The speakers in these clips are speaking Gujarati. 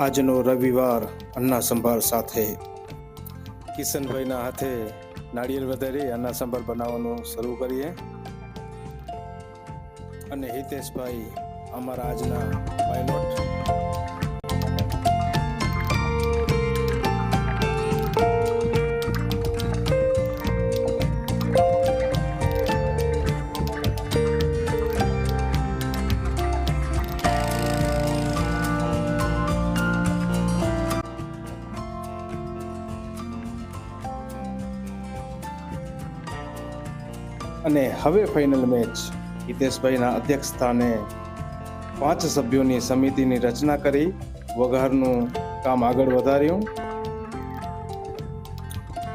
આજનો રવિવાર અન્ના સંભાર સાથે. કિશનભાઈના હાથે નાળિયેર વધારી અન્ના સંભાર બનાવવાનું શરૂ કરીએ. અને હિતેશભાઈ, અમારા આજના પાયલોટ અને હવે ફાઇનલ મેચ હિતેશભાઈના અધ્યક્ષ સ્થાને પાંચ સભ્યોની સમિતિની રચના કરી વઘારનું કામ આગળ વધાર્યું.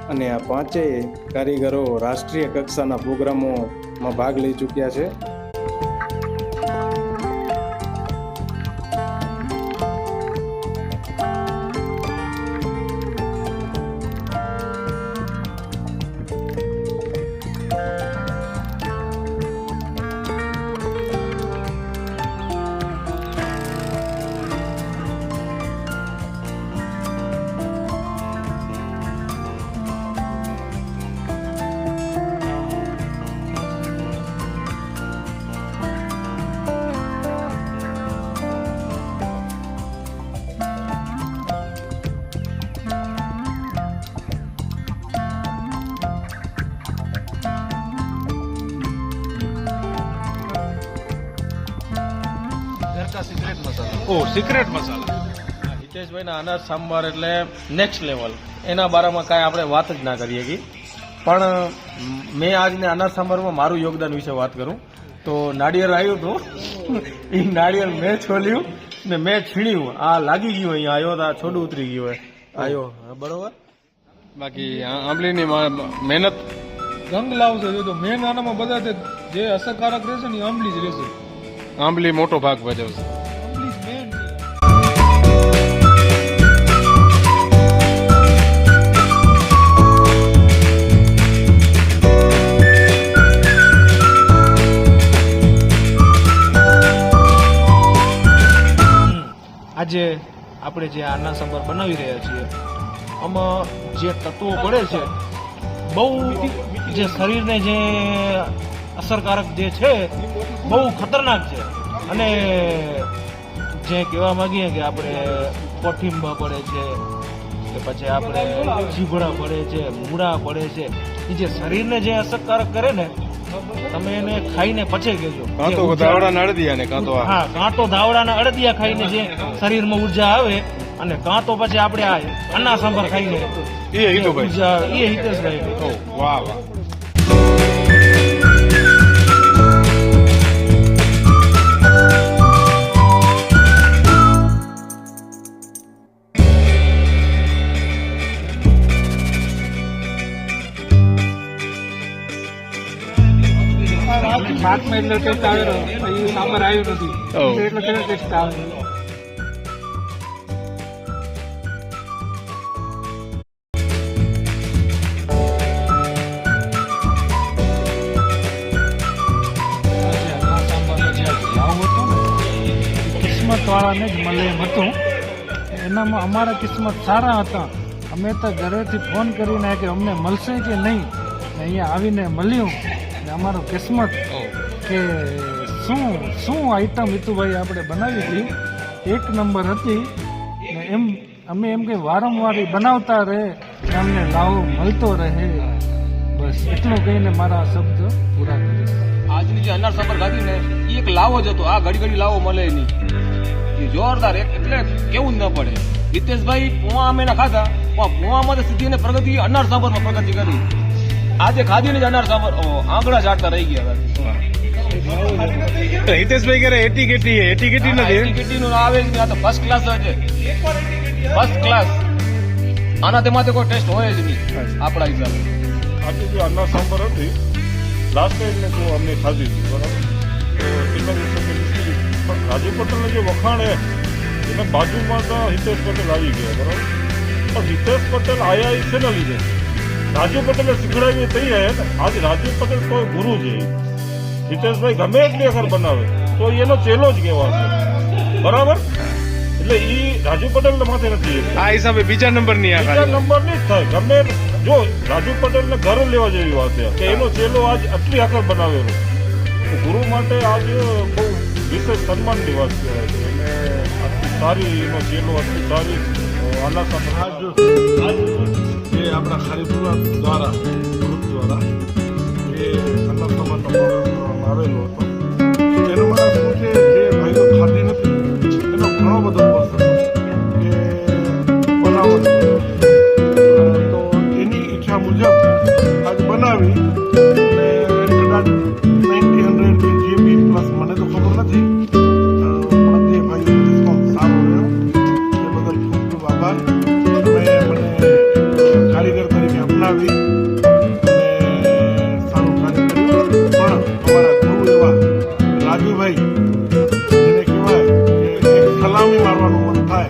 અને આ પાંચેય કારીગરો રાષ્ટ્રીય કક્ષાના પ્રોગ્રામોમાં ભાગ લઈ ચૂક્યા છે. સિક્રેટ મસાલા. ઓ સિક્રેટ મસાલા. હિતેશભાઈના અનાજ સાંભાર એટલે નેક્સ્ટ લેવલ એના બારામાં કાંઈ આપણે વાત જ ના કરીએ કે. પણ મેં આજને અનાજ સાંભારમાં મારું યોગદાન વિશે વાત કરું. તો નાળિયેર આવ્યું હતું. એ નાળિયેર મેં છોલ્યું ને મેં છીણ્યું. આ લાગી ગયું અહીંયા. આવ્યો તો આ છોડું ઉતરી ગયું હોય આવ્યો બરોબર? બાકી આંબલીની મા- મહેનત. રંગ લાવશે જો તો મેન આનામાં બધા જે અસરકારક રહેશે ને આંબલી જ રહેશે. આંબલી મોટો ભાગ ભજવશે. આજે આપણે જે આના સંભાર બનાવી રહ્યા છીએ, આમાં જે તત્વો પડે છે, બહુ જે શરીરને જે અસરકારક જે છે, બહુ ખતરનાક છે. અને જે કહેવા માંગીએ કે આપણે કોઠિંબા પડે છે, કે પછી આપણે જીભડા પડે છે, મૂળા પડે છે, એ જે શરીરને જે અસરકારક કરે ને તમે એને ખાઈને પછી કહેજો. કાંતો ધાવડાના નડદિયા ને કાંતો હા કાં તો દાવડાના અડદિયા ખાઈને જે શરીરમાં ઊર્જા આવે અને કાં તો પછી આપણે આ અન્ના સાંભર ખાઈને એ હિતુભાઈ. ઊર્જા એ હિતેશભાઈ. વાહ વાહ. શાકમાં એટલો ટેસ્ટ આવેલો એ સાંભાર આવ્યું નથી. એટલો કેટલો ટેસ્ટ આવે કિસ્મત વાળાને જ મળે એમ હતું. એનામાં અમારા કિસ્મત સારા હતા. અમે તો ઘરેથી ફોન કરીને કે અમને મળશે કે નહીં? અહીંયા આવીને મળ્યું. અમારો કિસ્મત કે શું શું આઈટમ હિતુભાઈ આપણે બનાવી હતી? એક નંબર હતી ને એમ અમે એમ કે વારંવાર બનાવતા રહે અમને લાવો મળતો રહે. બસ એટલું કહીને મારા શબ્દ પૂરા કરીશ આજની જે અનાર સફર ગાડી ને એ એક લાવો જ હતો. આ ઘડી ઘડી લાવો મળે નહીં. જોરદાર એટલે કેવું જ ન પડે. હિતેશભાઈ પોવા અમે ના ખાધા પણ પોવામાં તો સીધી પ્રગતિ અનાર સાંભારમાં પ્રગતિ કરી. આજે ખાધી ને જ અનાર આંગળા ઝાડતા રહી ગયા હતા. હિતેશભાઈ કરે એટી કેટી એટી કેટી નથી ટીકીટી નું આવે જ આ તો ફર્સ્ટ ક્લાસ છે. ફર્સ્ટ ક્લાસ આના તેમાં કોઈ ટેસ્ટ હોય જ નહીં આપણા હિસાબે. આજે જે અન્ના સાંભર હતી લાસ્ટ ટાઈમ મેં જો અમને ખાધી હતી બરાબર? તો રાજુ પટેલને જે વખાણ હે એના બાજુમાં તો હિતેશ પટેલ આવી ગયા બરાબર? પણ હિતેશ પટેલ શેના લીધે? રાજુ પટેલે શીખડાવી થઈ ને આજે રાજુ પટેલ કોઈ ગુરુ છે હિતેશભાઈ ગમે એટલી અગર બનાવે તો એનો ચેલો જ કહેવાશે. બરાબર? એટલે એ રાજુ પટેલ માથે નથી આ હિસાબે બીજા નંબરની આ બીજા ખાલી. નંબરની જ થાય. ગમે જો રાજુ પટેલ ને ઘરે લેવા જેવી વાત છે કે એનો ચેલો આજ આટલી આકર બનાવેલો. ગુરુ માટે આજ બહુ વિશેષ સન્માનની વાત કહેવાય છે. અને આટલી સારી એનો ચેલો આટલી સારી આના સાથે જે આપણા હરિપુરા દ્વારા ગ્રુપ દ્વારા, એ કન્નડ સમાજનો આવેલો હતો. એનામાં શું છે? જે ભાઈઓ ખાતી નથી, એનો ઘણો બધો કોર્સ કે બનાવવાનો તો એની ઈચ્છા મુજબ આજ બનાવી આવી. સારું કાર્ય કર્યું પણ અમારા ગુરુ એવા રાજુભાઈ એને કહેવાય કે સલામી મારવાનું મન થાય